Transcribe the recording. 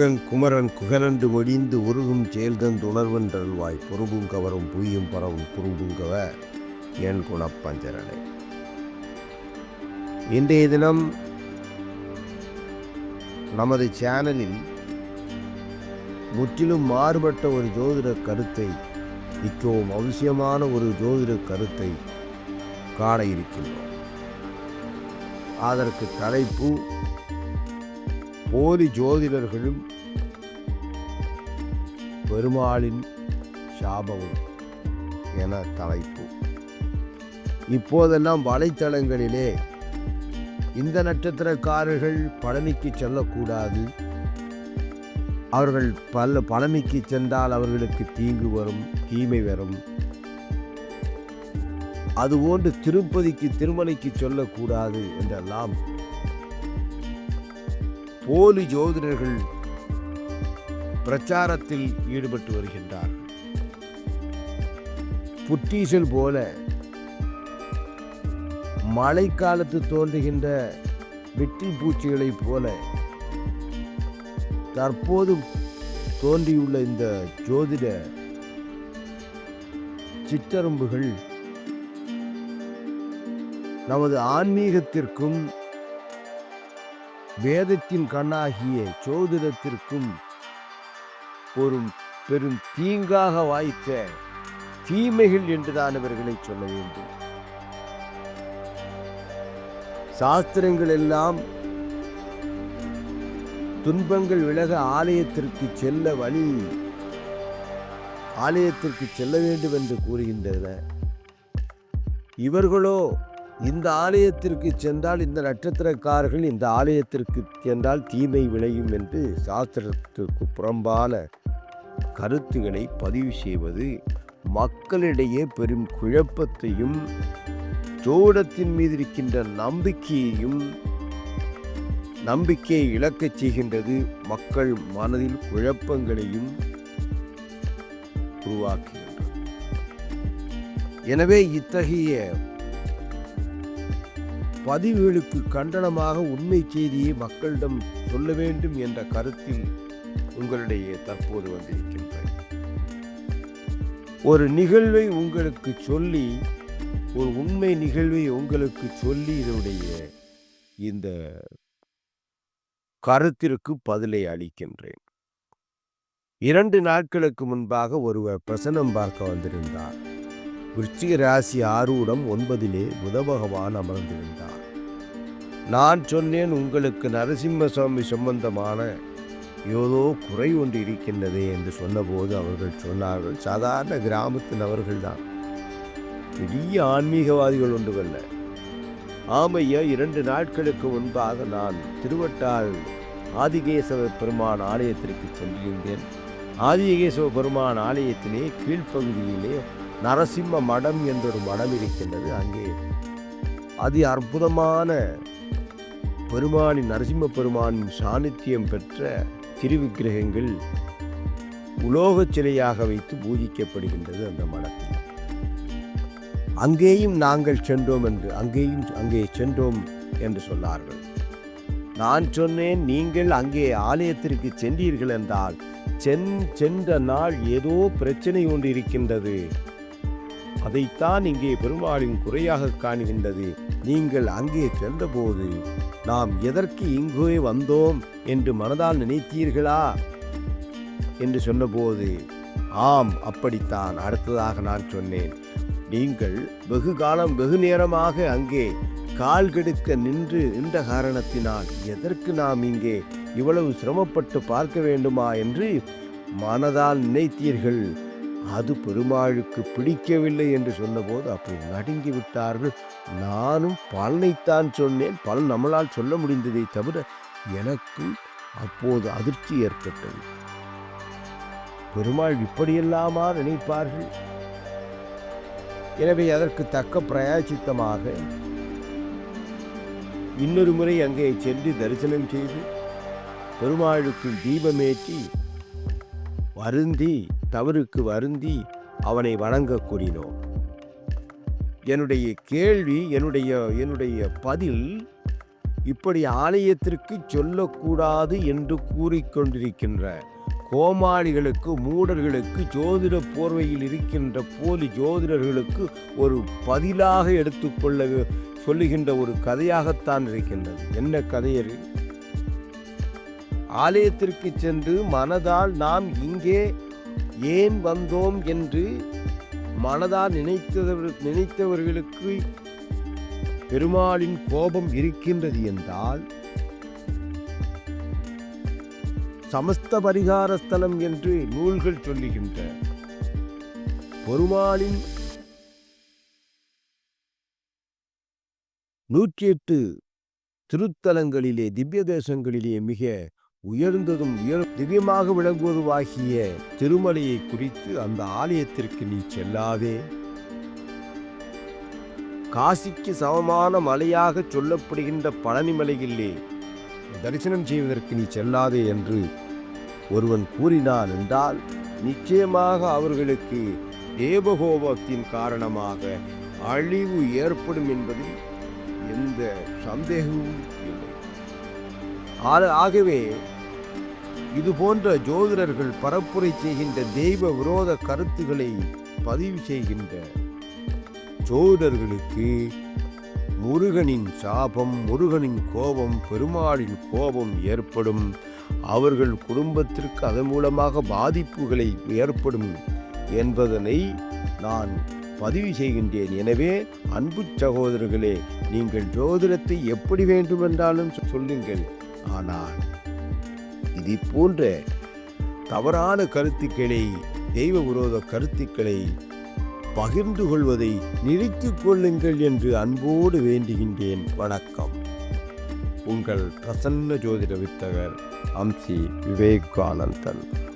குகன் குமரன் குகனன்று முடிந்து உருகும் செயல்தன் உணர்வென்றல்வாய் பொறுப்பும் கவரும் புயும் பரவும் குறும்புங்கவ என் குணப்பஞ்சரனை. இன்றைய தினம் நமது சேனலில் முற்றிலும் மாறுபட்ட ஒரு ஜோதிட கருத்தை மிகவும் அவசியமான ஒரு ஜோதிட கருத்தை காண இருக்கின்றோம். அதற்கு தலைப்பு போலி ஜோதிடர்களும் பெருமாளின் சாபமும் என தலைப்பு. இப்போதெல்லாம் வலைத்தளங்களிலே இந்த நட்சத்திரக்காரர்கள் பழனிக்கு செல்லக்கூடாது. அவர்கள் பல பழனிக்கு சென்றால் அவர்களுக்கு தீங்கு வரும் தீமை வரும். அதுபோன்று திருப்பதிக்கு திருமலைக்கு சொல்லக்கூடாது என்றெல்லாம் போலி ஜோதிடர்கள் பிரச்சாரத்தில் ஈடுபட்டு வருகின்றார் புற்றீசல் போல மழைக்காலத்து தோன்றுகின்ற வெற்றி பூச்சிகளைப் போல தற்போது தோன்றியுள்ள இந்த ஜோதிட சிற்றரும்புகள் நமது ஆன்மீகத்திற்கும் வேதத்தின் கண்ணாகிய சோதிடத்திற்கும் ஒரு பெரும் தீங்காக வாய்த்த தீமைகள் என்றுதான் இவர்களை சொல்ல வேண்டும். சாஸ்திரங்கள் எல்லாம் துன்பங்கள் விலக ஆலயத்திற்கு செல்ல வழி ஆலயத்திற்கு செல்ல வேண்டும் என்று கூறுகின்றன. இவர்களோ இந்த ஆலயத்திற்கு சென்றால் இந்த நட்சத்திரக்காரர்கள் இந்த ஆலயத்திற்கு சென்றால் தீமை விளையும் என்று சாஸ்திரத்திற்கு புறம்பான கருத்துக்களை பதிவு செய்வது மக்களிடையே பெரும் குழப்பத்தையும் ஜோடத்தின் மீது இருக்கின்ற நம்பிக்கையையும் நம்பிக்கையை இழக்கச் செய்கின்றது மக்கள் மனதில் குழப்பங்களையும் உருவாக்குகின்றது. எனவே இத்தகைய பதிவுகளுக்கு கண்டனமாக உண்மை செய்தியை மக்களிடம் சொல்ல வேண்டும் என்ற கருத்தில் உங்களிடையே தற்போது வந்திருக்கின்றேன். ஒரு நிகழ்வை உங்களுக்கு சொல்லி ஒரு உண்மை நிகழ்வை உங்களுக்கு சொல்லி இதனுடைய இந்த கருத்திற்கு பதிலை அளிக்கின்றேன். இரண்டு நாட்களுக்கு முன்பாக ஒருவர் பிரசனம் பார்க்க வந்திருந்தார். விருச்சிக ராசி ஆரூடம் ஒன்பதிலே புத பகவான் அமர்ந்திருந்தார். நான் சொன்னேன் உங்களுக்கு நரசிம்ம சுவாமி சம்பந்தமான ஏதோ குறை ஒன்று இருக்கின்றதே என்று சொன்னபோது அவர்கள் சொன்னார்கள். சாதாரண கிராமத்து நபர்கள்தான். பெரிய ஆன்மீகவாதிகள் ஒன்றுமல்ல. ஆமையா இரண்டு நாட்களுக்கு முன்பாக நான் திருவட்டாள் ஆதிகேசவ பெருமான் ஆலயத்திற்கு சென்றிருந்தேன். ஆதிகேசவ பெருமான் ஆலயத்திலே கீழ்ப்பகுதியிலே நரசிம்ம மடம் என்றொரு மடம் இருக்கின்றது. அங்கே அதி அற்புதமான பெருமானின் நரசிம்ம பெருமானின் சாநித்தியம் பெற்ற திருவிக்கிரகங்கள் உலோகச் சிலையாக வைத்து பூஜிக்கப்படுகின்றது அந்த மடத்தில். அங்கேயும் நாங்கள் சென்றோம் என்று அங்கேயும் அங்கே சென்றோம் என்று சொன்னார்கள். நான் சொன்னேன் நீங்கள் அங்கே ஆலயத்திற்கு சென்றீர்கள் என்றால் சென் சென்ற நாள் ஏதோ பிரச்சனை ஒன்று இருக்கின்றது. அதைத்தான் இங்கே பெருமாளின் குறையாக காணுகின்றது. நீங்கள் அங்கே சென்றபோது நாம் எதற்கு இங்கே வந்தோம் என்று மனதால் நினைத்தீர்களா? என்று சொன்னபோது ஆம் அப்படித்தான். அடுத்ததாக நான் சொன்னேன். நீங்கள் வெகு காலம் வெகு நேரமாக அங்கே கால் கெடுக்க நின்று நின்ற காரணத்தினால் எதற்கு நாம் இங்கே இவ்வளவு சிரமப்பட்டு பார்க்க வேண்டுமா? என்று மனதால் நினைத்தீர்கள். அது பெருமாளுக்கு பிடிக்கவில்லை என்று சொன்னபோது அப்படி நடுங்கி விட்டார்கள். நானும் பலனைத்தான் சொன்னேன். பலன் நம்மளால் சொல்ல முடிந்ததை தவிர எனக்கும் அப்போது அதிர்ச்சி ஏற்பட்டது. பெருமாள் இப்படியெல்லாமா நினைப்பார்கள்? எனவே அதற்கு தக்க பிரயாசித்தமாக இன்னொரு முறை அங்கே சென்று தரிசனம் செய்து பெருமாளுக்கு தீபமேற்றி வருந்தி தவறுக்கு வருந்தி அவனை வணங்க கூறினோம். என்னுடைய கேள்வி என்னுடைய என்னுடைய பதில் இப்படி ஆலயத்திற்கு சொல்லக்கூடாது என்று கூறிக்கொண்டிருக்கின்ற கோமாளிகளுக்கு மூடர்களுக்கு ஜோதிட போர்வையில் இருக்கின்ற போலி ஜோதிடர்களுக்கு ஒரு பதிலாக எடுத்துக்கொள்ள சொல்லுகின்ற ஒரு கதையாகத்தான் இருக்கின்றது. என்ன கதை ஆலயத்திற்கு சென்று மனதால் நாம் இங்கே ஏன் வந்தோம் என்று மனதால் நினைத்தவர் நினைத்தவர்களுக்கு பெருமாளின் கோபம் இருக்கின்றது என்றால் சமஸ்த பரிகார ஸ்தலம் என்று நூல்கள் சொல்லுகின்ற பெருமாளின் நூற்றி எட்டு திருத்தலங்களிலே திவ்ய தேசங்களிலே மிக உயர்ந்ததும் உயர் திவ்யமாக விளங்குவதுவாகிய திருமலையை குறித்து அந்த ஆலயத்திற்கு நீ செல்லாதே. காசிக்கு சமமான மலையாக சொல்லப்படுகின்ற பழனிமலையிலே தரிசனம் செய்வதற்கு நீ செல்லாதே என்று ஒருவன் கூறினான் என்றால் நிச்சயமாக அவர்களுக்கு தேவகோபத்தின் காரணமாக அழிவு ஏற்படும் என்பதில் எந்த சந்தேகமும் இல்லை. ஆ- ஆகவே இதுபோன்ற ஜோதிடர்கள் பரப்புரை செய்கின்ற தெய்வ விரோத கருத்துக்களை பதிவு செய்கின்ற ஜோதிடர்களுக்கு முருகனின் சாபம் முருகனின் கோபம் பெருமாளின் கோபம் ஏற்படும். அவர்கள் குடும்பத்திற்கு அதன் மூலமாக பாதிப்புகளை ஏற்படும் என்பதனை நான் பதிவு செய்கின்றேன். எனவே அன்பு சகோதரர்களே நீங்கள் ஜோதிடத்தை எப்படி வேண்டுமென்றாலும் சொல்லுங்கள். ஆனால் இது போன்ற தவறான கருத்துக்களை தெய்வ விரோத கருத்துக்களை பகிர்ந்து கொள்வதை நிறுத்திக் கொள்ளுங்கள் என்று அன்போடு வேண்டுகின்றேன். வணக்கம். உங்கள் பிரசன்ன ஜோதிட வித்தகர் அம்சி விவேகானந்தன்.